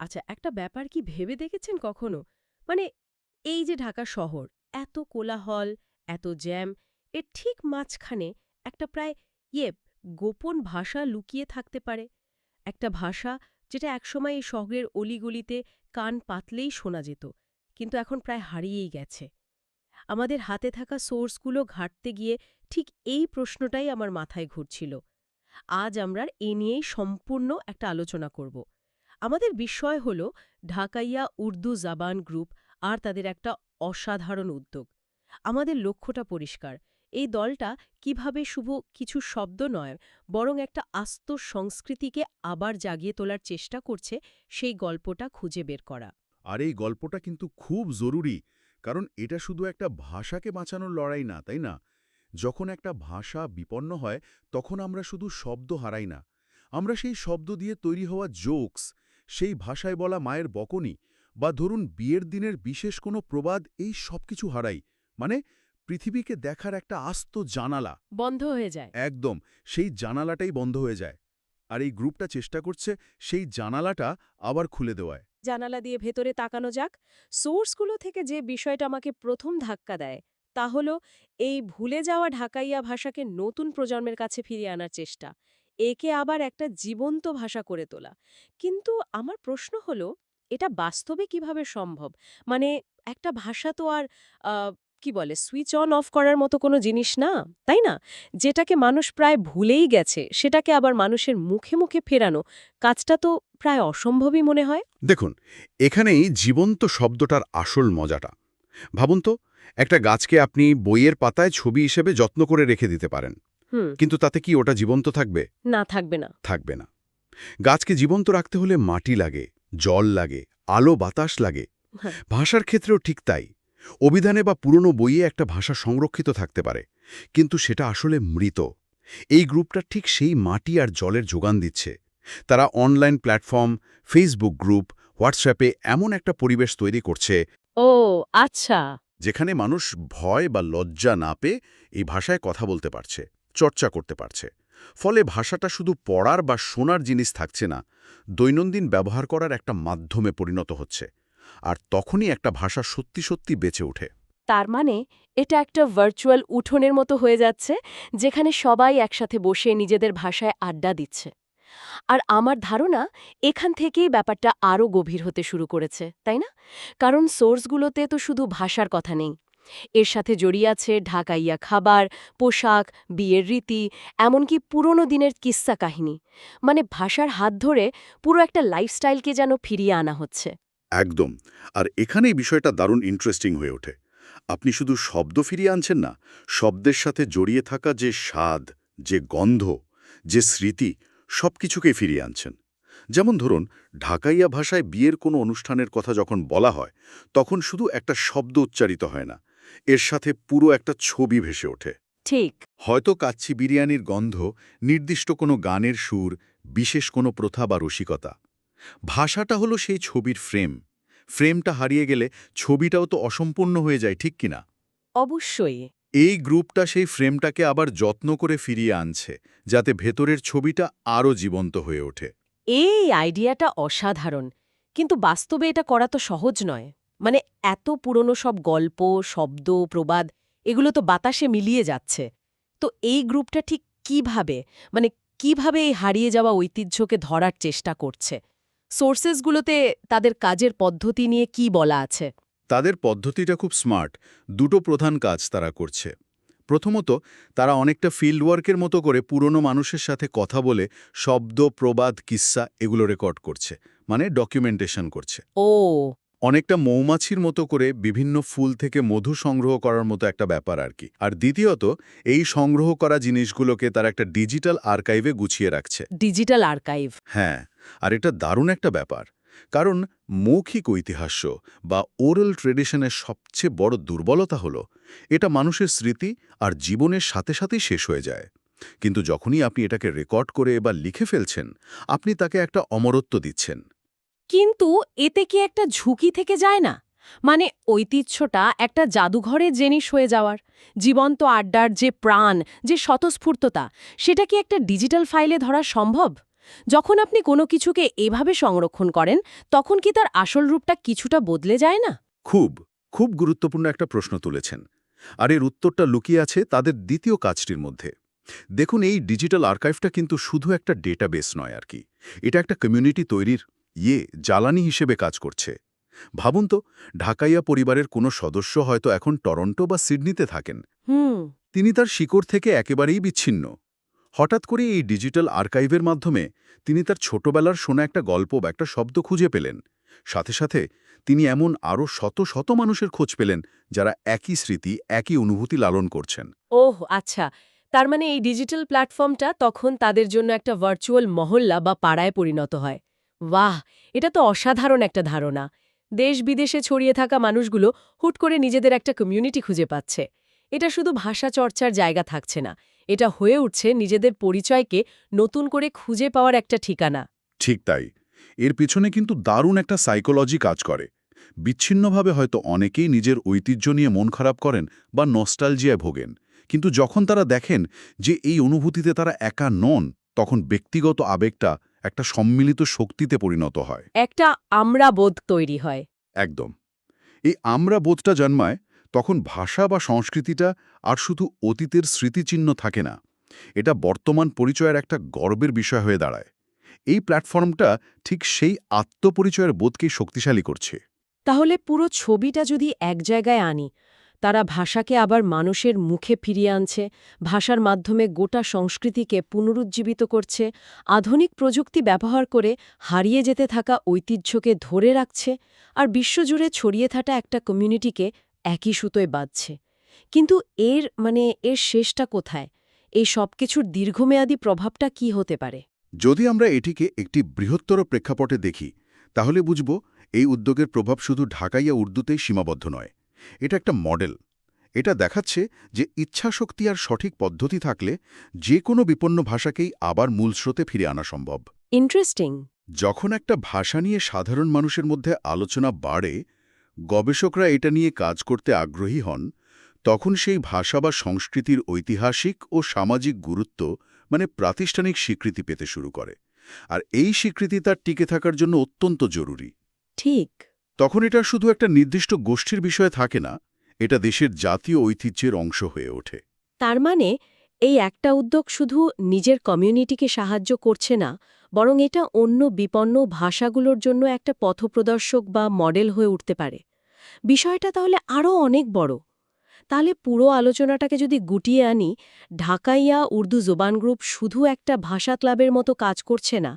আচ্ছা একটা ব্যাপার কি ভেবে দেখেছেন কখনো? মানে এই যে ঢাকা শহর, এত কোলাহল, এত জ্যাম, এর ঠিক মাঝখানে একটা প্রায় ইয়ে গোপন ভাষা লুকিয়ে থাকতে পারে। একটা ভাষা যেটা একসময় এই শহরের অলিগলিতে কান পাতলেই শোনা যেত, কিন্তু এখন প্রায় হারিয়েই গেছে। আমাদের হাতে থাকা সোর্সগুলো ঘাঁটতে গিয়ে ঠিক এই প্রশ্নটাই আমার মাথায় ঘুরছিল। আজ আমরা এ নিয়েই সম্পূর্ণ একটা আলোচনা করব। আমাদের বিষয় হল ঢাকাইয়া উর্দু জাবান গ্রুপ আর তাদের একটা অসাধারণ উদ্যোগ। আমাদের লক্ষ্যটা পরিষ্কার। এই দলটা কীভাবে শুভ কিছু শব্দ নয়, বরং একটা আস্ত সংস্কৃতিকে আবার জাগিয়ে তোলার চেষ্টা করছে সেই গল্পটা খুঁজে বের করা। আর এই গল্পটা কিন্তু খুব জরুরি, কারণ এটা শুধু একটা ভাষাকে বাঁচানোর লড়াই না, তাই না? যখন একটা ভাষা বিপন্ন হয়, তখন আমরা শুধু শব্দ হারাই না। আমরা সেই শব্দ দিয়ে তৈরি হওয়া জোকস সেই ভাষায় বলা মায়ের বকনি বা ধরুন বিয়ের দিনের বিশেষ কোনো প্রবাদ এই সব কিছু হারাই। মানে পৃথিবীকে দেখার একটা আস্ত জানালা। বন্ধ হয়ে যায়। একদম সেই জানালাটাই বন্ধ হয়ে যায়। আর এই গ্রুপটা চেষ্টা করছে সেই জানালাটা আবার খুলে দেওয়ায়। জানালা দিয়ে ভেতরে তাকানো যাক। সোর্সগুলো থেকে যে বিষয়টা আমাকে প্রথম ধাক্কা দেয় তা হলো এই ভুলে যাওয়া ঢাকাইয়া ভাষাকে নতুন প্রজন্মের কাছে ফিরিয়ে আনার চেষ্টা। একে আবার একটা জীবন্ত ভাষা করে তোলা। কিন্তু আমার প্রশ্ন হলো, এটা বাস্তবে কীভাবে সম্ভব? মানে একটা ভাষা তো আর কি বলে সুইচ অন অফ করার মতো কোনো জিনিস না, তাই না? যেটাকে মানুষ প্রায় ভুলেই গেছে, সেটাকে আবার মানুষের মুখে মুখে ফেরানো, কাজটা তো প্রায় অসম্ভবই মনে হয়। দেখুন, এখানেই জীবন্ত শব্দটার আসল মজাটা। ভাবুন তো, একটা গাছকে আপনি বইয়ের পাতায় ছবি হিসেবে যত্ন করে রেখে দিতে পারেন। কিন্তু তাতে কি ওটা জীবন্ত থাকবে? না থাকবে না। থাকবে না। গাছকে জীবন্ত রাখতে হলে মাটি লাগে জল লাগে আলো বাতাস লাগে। হ্যাঁ। ভাষার ক্ষেত্রেও ঠিক তাই। অভিধানে বা পুরনো বইয়ে একটা ভাষা সংরক্ষিত থাকতে পারে কিন্তু সেটা আসলে মৃত। এই গ্রুপটা ঠিক সেই মাটি আর জলের যোগান দিচ্ছে। তারা অনলাইন প্ল্যাটফর্ম ফেসবুক গ্রুপ হোয়াটসঅ্যাপে এমন একটা পরিবেশ তৈরি করছে ও আচ্ছা। যেখানে মানুষ ভয় বা লজ্জা না পেয়ে এই ভাষায় কথা বলতে পারছে। চর্চা করতে পারছে। ফলে ভাষাটা শুধু পড়ার বা শোনার জিনিস থাকছে না, দৈনন্দিন ব্যবহার করার একটা মাধ্যমে পরিণত হচ্ছে, আর তখনই একটা ভাষা সত্যি সত্যি বেঁচে ওঠে। তার মানে এটা একটা ভার্চুয়াল উঠোনের মতো হয়ে যাচ্ছে, যেখানে সবাই একসাথে বসে নিজেদের ভাষায় আড্ডা দিচ্ছে। আর আমার ধারণা এখান থেকেই ব্যাপারটা আরও গভীর হতে শুরু করেছে, তাই না? কারণ সোর্সগুলোতে তো শুধু ভাষার কথা নেই এর সাথে জড়িয়ে আছে ঢাকাইয়া খাবার, পোশাক, বিয়ের রীতি, এমনকি পুরনো দিনের কিস্সা কাহিনী। মানে ভাষার হাত ধরে পুরো একটা লাইফস্টাইলকে যেন ফিরিয়ে আনা হচ্ছে। একদম। আর এখানেই বিষয়টা দারুণ ইন্টারেস্টিং হয়ে ওঠে। আপনি শুধু শব্দ ফিরিয়ে আনছেন না, শব্দের সাথে জড়িয়ে থাকা যে স্বাদ, যে গন্ধ, যে স্মৃতি সব কিছুকেই ফিরিয়ে আনছেন। যেমন ধরুন, ঢাকাইয়া ভাষায় বিয়ের কোনো অনুষ্ঠানের কথা যখন বলা হয়, তখন শুধু একটা শব্দ উচ্চারিত হয় না। এর সাথে পুরো একটা ছবি ভেসে ওঠে। ঠিক। হয়তো কাচ্ছি বিরিয়ানির গন্ধ নির্দিষ্ট কোনো গানের সুর বিশেষ কোনো প্রথা বা রসিকতা। ভাষাটা হলো সেই ছবির ফ্রেম। ফ্রেমটা হারিয়ে গেলে ছবিটাও তো অসম্পূর্ণ হয়ে যায় ঠিক কিনা? অবশ্যই। এই গ্রুপটা সেই ফ্রেমটাকে আবার যত্ন করে ফিরিয়ে আনছে যাতে ভেতরের ছবিটা আরও জীবন্ত হয়ে ওঠে। এই আইডিয়াটা অসাধারণ। কিন্তু বাস্তবে এটা করা তো সহজ নয়। মানে এত পুরনো সব গল্প শব্দ প্রবাদ এগুলো তো বাতাসে মিলিয়ে যাচ্ছে। তো এই গ্রুপটা ঠিক কীভাবে মানে কীভাবে এই হারিয়ে যাওয়া ঐতিহ্যকে ধরার চেষ্টা করছে? সোর্সেসগুলোতে তাদের কাজের পদ্ধতি নিয়ে কি বলা আছে? তাদের পদ্ধতিটা খুব স্মার্ট। দুটো প্রধান কাজ তারা করছে। প্রথমত তারা অনেকটা ফিল্ড ওয়ার্কের মতো করে পুরনো মানুষের সাথে কথা বলে শব্দ প্রবাদ কিস্সা এগুলো রেকর্ড করছে মানে ডকুমেন্টেশন করছে। ও অনেকটা মৌমাছির মতো করে বিভিন্ন ফুল থেকে মধু সংগ্রহ করার মতো একটা ব্যাপার আর কি। আর দ্বিতীয়ত এই সংগ্রহ করা জিনিসগুলোকে তারা একটা ডিজিটাল আর্কাইভে গুছিয়ে রাখছে। Digital archive. হ্যাঁ আর এটা দারুণ একটা ব্যাপার। কারণ মৌখিক ঐতিহাস্য বা ওরাল ট্রেডিশনের সবচেয়ে বড় দুর্বলতা হলো এটা মানুষের স্মৃতি আর জীবনের সাথে সাথেই শেষ হয়ে যায়। কিন্তু যখনই আপনি এটাকে রেকর্ড করে বা লিখে ফেলছেন আপনি তাকে একটা অমরত্ব দিচ্ছেন। কিন্তু এতে কি একটা ঝুঁকি থেকে যায় না? মানে ঐতিহ্যটা একটা জাদুঘরে জিনিস হয়ে যাওয়ার, জীবন্ত আড্ডার যে প্রাণ, যে স্বতঃস্ফূর্ততা, সেটা কি একটা ডিজিটাল ফাইলে ধরা সম্ভব? যখন আপনি কোনো কিছুকে এভাবে সংরক্ষণ করেন, তখন কি তার আসল রূপটা কিছুটা বদলে যায় না? খুব খুব গুরুত্বপূর্ণ একটা প্রশ্ন তুলেছেন। আর এর উত্তরটা লুকিয়ে আছে তাদের দ্বিতীয় কাজটির মধ্যে। দেখুন, এই ডিজিটাল আর্কাইভটা কিন্তু শুধু একটা ডেটাবেস নয় আর কি। এটা একটা কমিউনিটি তৈরির ইয়ে জ্বালানি হিসেবে কাজ করছে। ভাবুন তো ঢাকাইয়া পরিবারের কোনো সদস্য হয়তো এখন টরন্টো বা সিডনিতে থাকেন। তিনি তার শিকড় থেকে একেবারেই বিচ্ছিন্ন। হঠাৎ করে এই ডিজিটাল আর্কাইভের মাধ্যমে তিনি তার ছোটবেলার শোনা একটা গল্প বা একটা শব্দ খুঁজে পেলেন। সাথে সাথে তিনি এমন আরও শত শত মানুষের খোঁজ পেলেন যারা একই স্মৃতি একই অনুভূতি লালন করছেন। ওহ আচ্ছা। তার মানে এই ডিজিটাল প্ল্যাটফর্মটা তখন তাদের জন্য একটা ভার্চুয়াল মহল্লা বা পাড়ায় পরিণত হয়। বাহ, এটা তো অসাধারণ একটা ধারণা। দেশ বিদেশে ছড়িয়ে থাকা মানুষগুলো হুট করে নিজেদের একটা কমিউনিটি খুঁজে পাচ্ছে। এটা শুধু ভাষা চর্চার জায়গা থাকছে না, এটা হয়ে উঠছে নিজেদের পরিচয়কে নতুন করে খুঁজে পাওয়ার একটা ঠিকানা। ঠিক তাই। এর পিছনে কিন্তু দারুণ একটা সাইকোলজি কাজ করে। বিচ্ছিন্নভাবে হয়তো অনেকেই নিজের ঐতিহ্য নিয়ে মন খারাপ করেন বা নস্টালজিয়ায় ভোগেন। কিন্তু যখন তারা দেখেন যে এই অনুভূতিতে তারা একা নন, তখন ব্যক্তিগত আবেগটা একটা সম্মিলিত শক্তিতে পরিণত হয়। একটা আমরা বোধ তৈরি হয়। একদম। এই আমরা বোধটা জন্মায় তখন ভাষা বা সংস্কৃতিটা আর শুধু অতীতের স্মৃতিচিহ্ন থাকে না। এটা বর্তমান পরিচয়ের একটা গর্বের বিষয় হয়ে দাঁড়ায়। এই প্ল্যাটফর্মটা ঠিক সেই আত্মপরিচয়ের বোধকেই শক্তিশালী করছে। তাহলে পুরো ছবিটা যদি এক জায়গায় আনি তারা ভাষাকে আবার মানুষের মুখে ফিরিয়ে আনছে, ভাষার মাধ্যমে গোটা সংস্কৃতিকে পুনরুজ্জীবিত করছে, আধুনিক প্রযুক্তি ব্যবহার করে হারিয়ে যেতে থাকা ঐতিহ্যকে ধরে রাখছে আর বিশ্বজুড়ে ছড়িয়ে থাকা একটা কমিউনিটিকে একই সুতোয় বাঁধছে। কিন্তু এর মানে এর শেষটা কোথায়? এই সবকিছুর দীর্ঘমেয়াদী প্রভাবটা কি হতে পারে? যদি আমরা এটিকে একটি বৃহত্তর প্রেক্ষাপটে দেখি, তাহলে বুঝব এই উদ্যোগের প্রভাব শুধু ঢাকাইয়া উর্দুতেই সীমাবদ্ধ নয়। এটা একটা মডেল। এটা দেখাচ্ছে যে ইচ্ছাশক্তি আর সঠিক পদ্ধতি থাকলে যে কোনো বিপন্ন ভাষাকেই আবার মূল স্রোতে ফিরে আনা সম্ভব। ইন্টারেস্টিং যখন একটা ভাষা নিয়ে সাধারণ মানুষের মধ্যে আলোচনা বাড়ে গবেষকরা এটা নিয়ে কাজ করতে আগ্রহী হন তখন সেই ভাষা বা সংস্কৃতির ঐতিহাসিক ও সামাজিক গুরুত্ব মানে প্রাতিষ্ঠানিক স্বীকৃতি পেতে শুরু করে। আর এই স্বীকৃতি তার টিকে থাকার জন্য অত্যন্ত জরুরি। ঠিক। তখন এটা শুধু একটা নির্দিষ্ট গোষ্ঠীর বিষয়ে থাকে না, এটা দেশের জাতীয় ঐতিহ্যের অংশ হয়ে ওঠে। তার মানে এই একটা উদ্যোগ শুধু নিজের কমিউনিটিকে সাহায্য করছে না, বরং এটা অন্য বিপন্ন ভাষাগুলোর জন্য একটা পথপ্রদর্শক বা মডেল হয়ে উঠতে পারে। বিষয়টা তাহলে আরও অনেক বড়। তাহলে পুরো আলোচনাটাকে যদি গুটিয়ে আনি, ঢাকাইয়া উর্দু জোবান গ্রুপ শুধু একটা ভাষা ক্লাবের মতো কাজ করছে না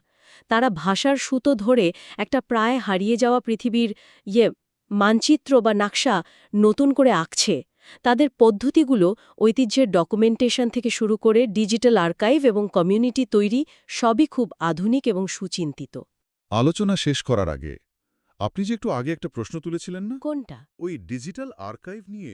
তারা ভাষার সুতো ধরে একটা প্রায় হারিয়ে যাওয়া পৃথিবীর ইয়ে মানচিত্র বা নকশা নতুন করে আঁকছে। তাদের পদ্ধতিগুলো ঐতিহ্যের ডকুমেন্টেশন থেকে শুরু করে ডিজিটাল আর্কাইভ এবং কমিউনিটি তৈরি সবই খুব আধুনিক এবং সুচিন্তিত। আলোচনা শেষ করার আগে আপনি যে একটু আগে একটা প্রশ্ন তুলেছিলেন না? কোনটা? ওই ডিজিটাল আর্কাইভ নিয়ে